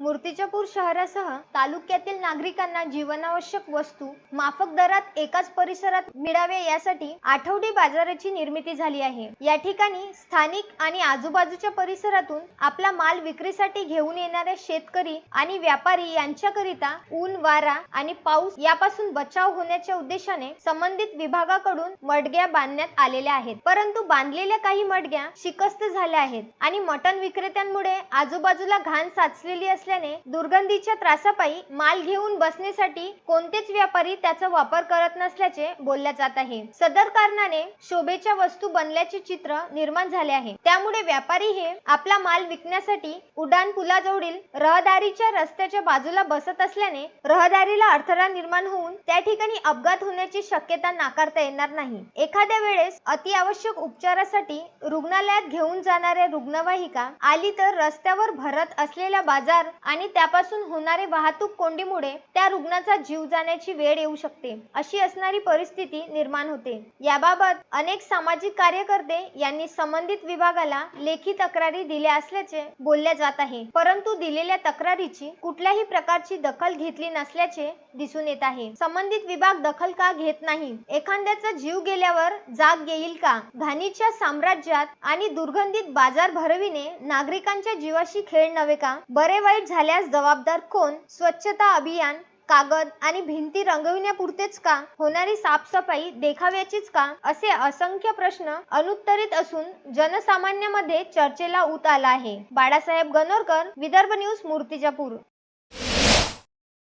मूर्तिजापूर शहरासह तालुक्यातील नागरिकांना जीवनावश्यक वस्तू माफक दरात एकाच परिसरात मिळावे यासाठी आठवडी बाजाराची निर्मिती झाली आहे. या ठिकाणी स्थानिक आणि आजूबाजूच्या परिसरातून आपला माल विक्रीसाठी घेऊन येणारे शेतकरी आणि व्यापारी यांच्याकरिता ऊन वारा आणि पाऊस यापासून बचाव होण्याच्या उद्देशाने संबंधित विभागाकडून मडग्या बांधण्यात आलेल्या आहेत. परंतु बांधलेल्या काही मडग्या शिकस्त झाल्या आहेत आणि मटण विक्रेत्यांमुळे आजूबाजूला घाण साचलेली असल्याने दुर्गंधीच्या त्रासापायी माल घेऊन बसण्यासाठी कोणतेच व्यापारी त्याचा वापर करत नसल्याचे बोलल्या जात आहे. सदर कारणाने शोभेच्या वस्तू बनल्याचे चित्र निर्माण झाले आहे. त्यामुळे व्यापारी हे आपला माल विकण्यासाठी उड्डाण पुलाजवळील रहदारीच्या रस्त्याच्या बाजूला बसत असल्याने रहदारीला अडथळा निर्माण होऊन त्या ठिकाणी अपघात होण्याची शक्यता नाकारता येणार नाही. एखाद्या वेळेस अतिआवश्यक उपचारासाठी रुग्णालयात घेऊन जाणाऱ्या रुग्णवाहिका आली तर रस्त्यावर भरत असलेला बाजार आणि त्यापासून होणारे वाहतूक कोंडीमुळे त्या रुग्णाचा जीव जाण्याची वेळ येऊ शकते. अशी असणारी परिस्थिती निर्माण होते. याबाबत अनेक सामाजिक कार्यकर्ते यांनी संबंधित विभागाला लेखी तक्रारी दिल्या असल्याचे बोलल्या जात आहे. परंतु दिलेल्या तक्रारीची कुठल्याही प्रकारची दखल घेतली नसल्याचे दिसून येत आहे. संबंधित विभाग दखल का घेत नाही? एखाद्याचा जीव गेल्यावर जाग येईल का? घाणीच्या साम्राज्यात आणि दुर्गंधीत बाजार भरविणे नागरिकांच्या जीवाशी खेळ नव्हे का? बरे वाईट झाल्यास जबाबदार कोण? स्वच्छता अभियान कागद आणि भिंती रंगविण्यापुरतेच का? होणारी साफसफाई देखाव्याचीच का? असे असंख्य प्रश्न अनुत्तरित असून जनसामान्यामध्ये चर्चेला उत आला आहे. बाळासाहेब गणोरकर विदर्भ न्यूज मूर्तिजापूर.